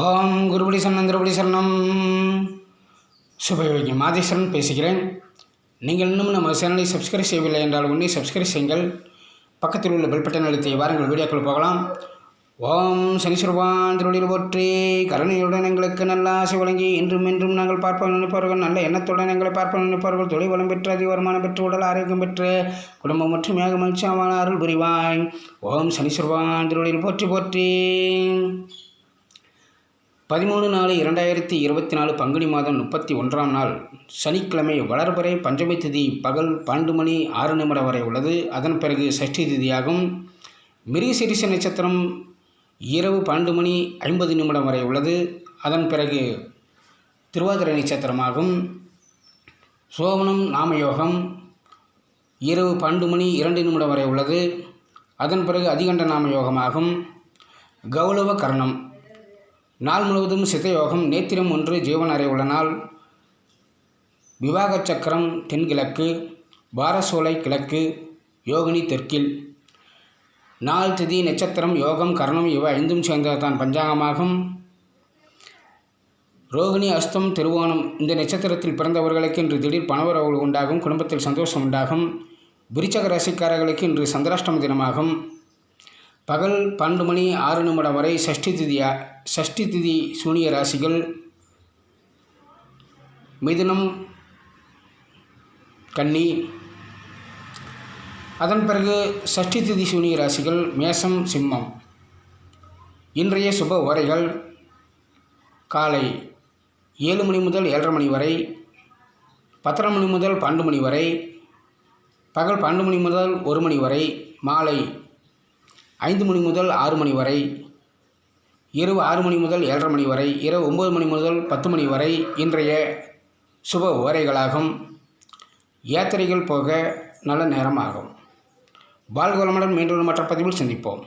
ஓம் குருபடி சரணம் குருபடி சரணம். சுபயோகி மாதேஸ்வரன் பேசுகிறேன். நீங்கள் இன்னும் நம்ம சேனலை சப்ஸ்கிரைப் செய்யவில்லை என்றால் உடனே சப்ஸ்கிரைப் செய்யுங்கள். பக்கத்தில் உள்ள பெல் பட்டன் அழுத்தி வாருங்கள் வீடியோக்கள் போகலாம். ஓம் சனீஸ்வரவான் திருவடியில் போற்றி கருணையுடன் எங்களுக்கு நல்ல ஆசை வழங்கி இன்றும் இன்றும் நாங்கள் பார்ப்போம் நினைப்பவர்கள் நல்ல எண்ணத்துடன் எங்களை பார்ப்போம் நினைப்பவர்கள் தொழில் வளம் பெற்று அதிக வருமானம் பெற்று உடல் ஆரோக்கியம் பெற்று குடும்பம் ஒற்றுமையாக மகிழ்ச்சியான அருள் புரிவாய். ஓம் சனீஸ்வரவான் திருவடியில் போற்றி போற்றி. பதிமூணு நாலு இரண்டாயிரத்தி இருபத்தி நாலு பங்குனி மாதம் முப்பத்தி ஒன்றாம் நாள் சனிக்கிழமை வளர்பறை பஞ்சமி திதி பகல் பன்னெண்டு மணி ஆறு நிமிடம் வரை உள்ளது. அதன் பிறகு சஷ்டி திதியாகும். மிருகசிரிச நட்சத்திரம் இரவு பன்னெண்டு மணி ஐம்பது நிமிடம் வரை உள்ளது. அதன் பிறகு திருவாதிரை நட்சத்திரமாகும். சோமனம் நாமயோகம் இரவு பன்னெண்டு மணி இரண்டு நிமிடம் வரை உள்ளது. அதன் பிறகு அதிகண்ட நாமயோகமாகும். கௌரவ கரணம் நாள் முழுவதும் சித்தயோகம் நேத்திரம் ஒன்று ஜீவன் அறை உள்ள நாள் விவாக சக்கரம் தென்கிழக்கு பாரசோலை கிழக்கு யோகினி தெற்கில். நாள் திதி நட்சத்திரம் யோகம் கரணம் இவை ஐந்தும் சேர்ந்ததான் பஞ்சாங்கமாகும். ரோகிணி அஸ்தம் திருவோணம் இந்த நட்சத்திரத்தில் பிறந்தவர்களுக்கு இன்று திடீர் பணவரவு உண்டாகும் குடும்பத்தில் சந்தோஷம் உண்டாகும். விருச்சக ராசிக்காரர்களுக்கு இன்று சந்திராஷ்டம தினமாகும். பகல் பன்னெண்டு மணி ஆறு நிமிடம் வரை சஷ்டி திதியா சஷ்டி திதி சூனிய ராசிகள். மிதுனம் கன்னி. அதன் பிறகு சஷ்டி திதி சூனிய ராசிகள் மேசம் சிம்மம். இன்றைய சுப உரைகள் காலை ஏழு மணி முதல் ஏழரை மணி வரை பத்தரை மணி முதல் பன்னெண்டு மணி வரை பகல் பன்னெண்டு மணி முதல் ஒரு மணி வரை மாலை ஐந்து மணி முதல் ஆறு மணி வரை இரவு ஆறு மணி முதல் ஏழரை மணி வரை இரவு ஒம்பது மணி முதல் பத்து மணி வரை இன்றைய சுப உரைகளாகும். யாத்திரைகள் போக நல்ல நேரம் ஆகும். வாழ்க வளமுடன் மீண்டும் மற்ற பதிவில் சந்திப்போம்.